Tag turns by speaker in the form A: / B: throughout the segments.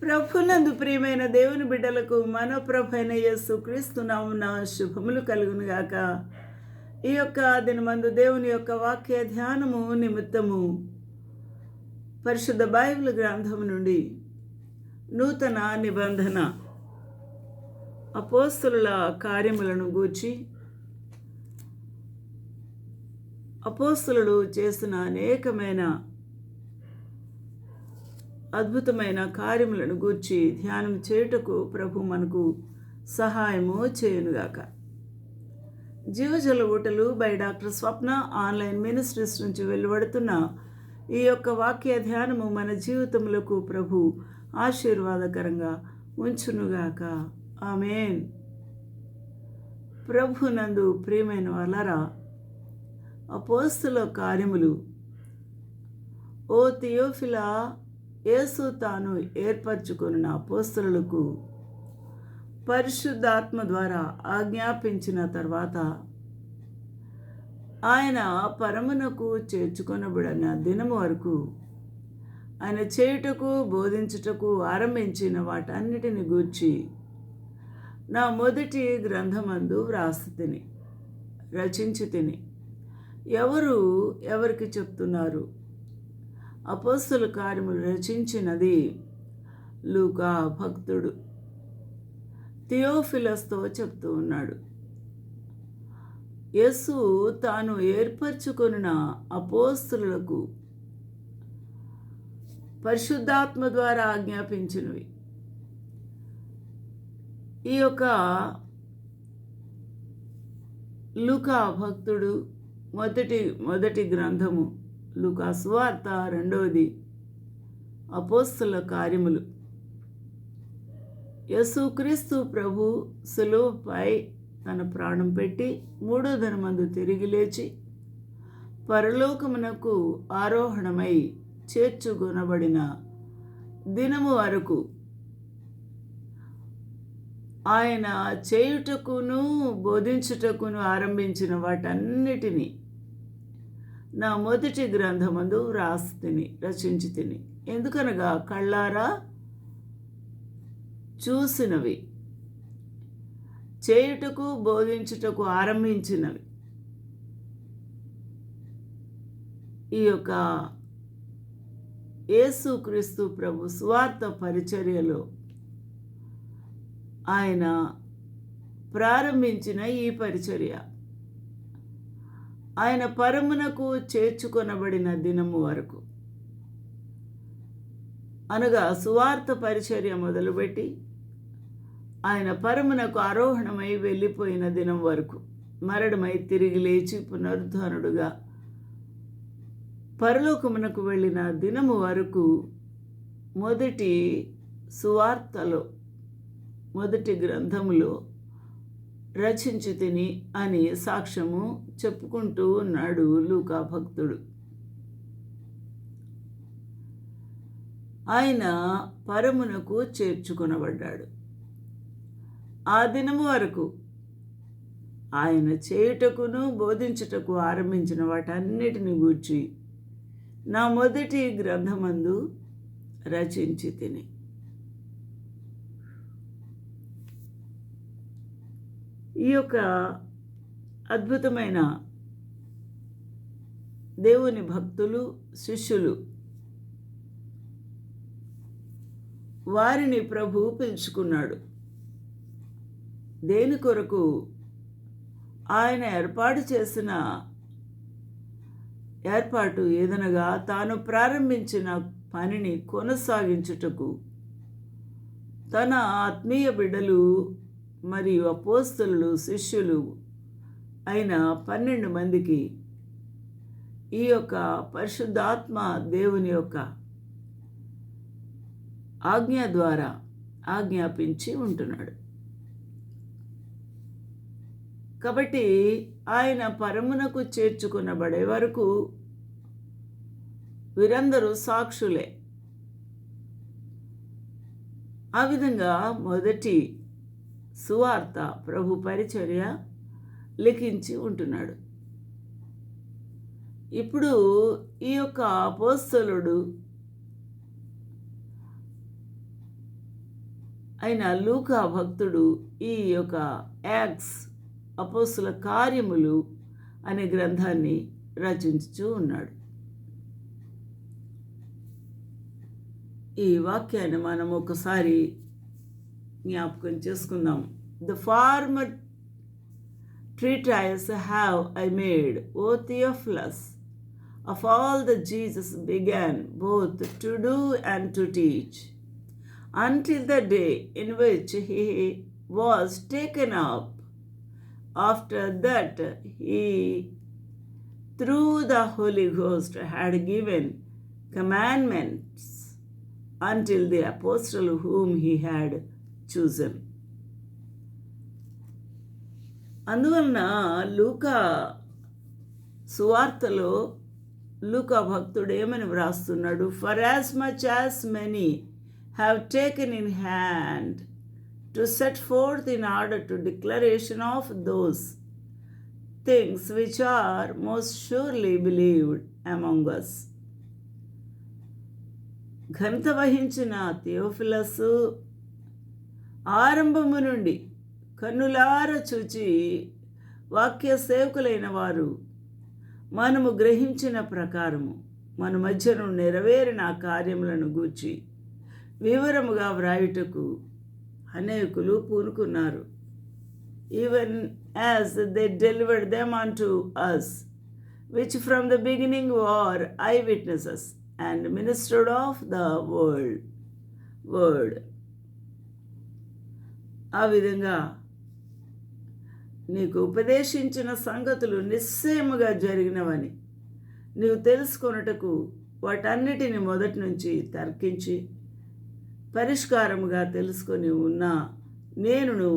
A: ప్రభునందు ప్రియమైన దేవుని బిడ్డలకు మనోప్రభు అయిన యేసు శుభములు కలుగును గాక ఈ యొక్క దినమందు దేవుని యొక్క వాక్య ధ్యానము నిమిత్తము పరిశుద్ధ బైబిల్ గ్రంథం నుండి నూతన నిబంధన అపోస్తుల కార్యములను గూర్చి అపోస్తులు చేసిన అనేకమైన అద్భుతమైన కార్యములను గూర్చి ధ్యానం చేయుటకు ప్రభు మనకు సహాయము చేయునుగాక. జీవజల ఊటలు by doctor Swapna online ministries నుంచి వెలువడుతున్న ఈ యొక్క వాక్య ధ్యానము మన జీవితములకు ప్రభు ఆశీర్వాదకరంగా ఉంచునుగాక. ఆమెన్. ప్రభునందు ప్రియమైన వలరా అపోస్తుల కార్యములు. ఓ థియోఫిలా యేసు తాను ఏర్పరచుకున్న అపోస్తులకు పరిశుద్ధాత్మ ద్వారా ఆజ్ఞాపించిన తర్వాత ఆయన పరమునకు చేర్చుకొనబడిన దినము వరకు ఆయన చేయుటకు బోధించుటకు ఆరంభించిన వాటన్నిటిని గూర్చి నా మొదటి గ్రంథమందు వ్రాసి తిని రచించి తిని. ఎవరు ఎవరికి చెప్తున్నారు? అపోస్తుల కార్యములు రచించినది లూకా భక్తుడు. థియోఫిలస్తో చెప్తూ ఉన్నాడు యస్సు తాను ఏర్పరచుకొనిన అపోస్తులకు పరిశుద్ధాత్మ ద్వారా ఆజ్ఞాపించినవి. ఈ యొక్క లుకా భక్తుడు మొదటి మొదటి గ్రంథము లూకా సువార్త రెండవది. అపోస్తుల కార్యములు. యేసుక్రీస్తు ప్రభు సులువుపై తన ప్రాణం పెట్టి మూడో ధనమందు తిరిగి లేచి పరలోకమునకు ఆరోహణమై చేర్చుకొనబడిన దినము వరకు ఆయన చేయుటకును బోధించుటకును ఆరంభించిన వాటన్నిటినీ నా మొదటి గ్రంథమందు వ్రాసి తిని రచించి తిని ఎందుకనగా కళ్ళారా చూసినవి చేయుటకు బోధించుటకు ఆరంభించినవి. ఈ యొక్క యేసుక్రీస్తు ప్రభు స్వార్థ పరిచర్యలో ఆయన ప్రారంభించిన ఈ పరిచర్య. ఆయన పరమునకు చేర్చుకొనబడిన దినము వరకు. అనగా సువార్త పరిచర్య మొదలుపెట్టి ఆయన పరమునకు ఆరోహణమై వెళ్ళిపోయిన దినం వరకు మరణమై తిరిగి లేచి పునరుద్ధరణుడుగా పరలోకమునకు వెళ్ళిన దినము వరకు మొదటి సువార్తలో మొదటి గ్రంథములో రచించి తిని అని సాక్ష్యము చెప్పుకుంటూ ఉన్నాడు లూకా భక్తుడు. ఆయన పరమునకు చేర్చుకొనబడ్డాడు. ఆ దినము వరకు ఆయన చేయుటకును బోధించుటకు ఆరంభించిన వాటన్నిటిని గూర్చి నా మొదటి గ్రంథమందు రచించి తిని ఈ యొక్క అద్భుతమైన దేవుని భక్తులు శిష్యులు వారిని ప్రభు పిలుచుకున్నాడు. దేని కొరకు ఆయన ఏర్పాటు చేసిన ఏర్పాటు ఏదనగా తాను ప్రారంభించిన పనిని కొనసాగించుటకు తన ఆత్మీయ బిడ్డలు మరియు అపోస్తులు శిష్యులు అయిన పన్నెండు మందికి ఈ యొక్క పరిశుద్ధాత్మ దేవుని యొక్క ఆజ్ఞ ద్వారా ఆజ్ఞాపించి ఉంటున్నాడు. కాబట్టి ఆయన పరమునకు చేర్చుకునబడే వరకు వీరందరూ సాక్షులే. ఆ విధంగా మొదటి సువార్త ప్రభు పరిచర్య లిఖించి ఉంటున్నాడు. ఇప్పుడు ఈ యొక్క అపోస్తలుడు అయిన లూకా భక్తుడు ఈ యొక్క యాక్స్ అపోస్తుల కార్యములు అనే గ్రంథాన్ని రచించుచూ ఉన్నాడు. ఈ వాక్యాన్ని మనం ఒకసారి జ్ఞాపకం చేసుకుందాం the former treatise have I made, O Theophilus, of all that Jesus began both to do and to teach, until the day in which he was taken up. After that, he, through the Holy Ghost, had given commandments until the apostle whom he had chosen. అందువలన లూకా సువార్తలో లూకా భక్తుడు ఏమని వ్రాస్తున్నాడు for as much as many have taken in hand to set forth in order to declaration of those things which are most surely believed among us ఘనత వహించిన Theophilus ఆరంభము నుండి కన్నులార చూచి వాక్య సేవకులైన వారు మనము గ్రహించిన ప్రకారము మన మధ్యను నెరవేరిన ఆ కార్యములను గూర్చి వివరముగా వ్రాయుటకు అనేకులు పూనుకున్నారు. Even as they delivered them unto us which from the beginning were eyewitnesses and ministered of the world word ఆ విధంగా నీకు ఉపదేశించిన సంగతులు నిశ్చయముగా జరిగినవని నీవు తెలుసుకొనుటకు వాటన్నిటిని మొదటి నుంచి తర్కించి పరిష్కారముగా తెలుసుకొని ఉన్నా నేనును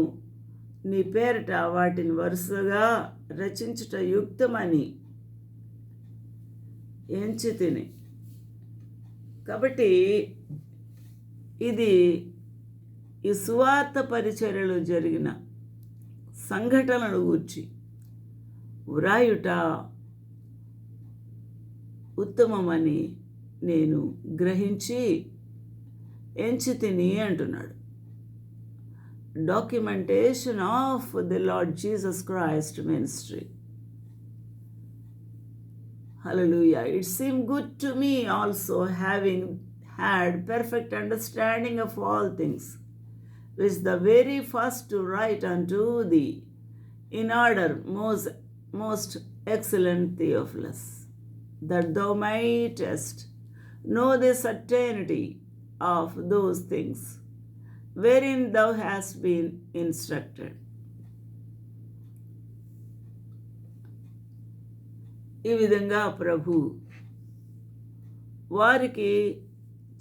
A: నీ పేరిట వాటిని వరుసగా రచించుట యుక్తమని ఎంచి తిని కాబట్టి ఇది ఈ సువార్త పరిచర్యలో జరిగిన సంఘటనలు గూర్చి వ్రాయుట ఉత్తమమని నేను గ్రహించి ఎంచి తిని అంటున్నాడు. Documentation of the Lord Jesus Christ ministry Hallelujah. It seemed good to me also, having had perfect understanding of all things, which the very first to write unto thee, in order, most, most excellent Theophilus, that thou mightest know the certainty of those things wherein thou hast been instructed. ఈ విధంగా ప్రభు వారికి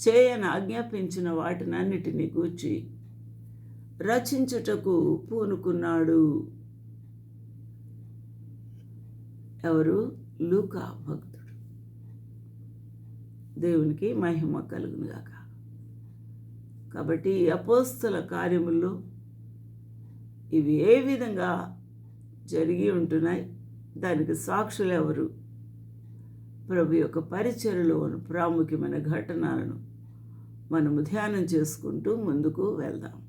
A: చేయని ఆజ్ఞాపించిన వాటినన్నిటిని గూర్చి రచించుటకు పూనుకున్నాడు. ఎవరు? లూకా భక్తుడు. దేవునికి మహిమ కలుగునుగాక. కాబట్టి అపోస్తుల కార్యముల్లో ఇవి ఏ విధంగా జరిగి ఉంటున్నాయి? దానికి సాక్షులు ఎవరు? ప్రభు యొక్క పరిచయలోని ప్రాముఖ్యమైన ఘటనలను మనము ధ్యానం చేసుకుంటూ ముందుకు వెళ్దాం.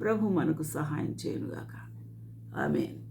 A: ప్రభు మనకు సహాయం చేయనుగాక. ఆమెన్.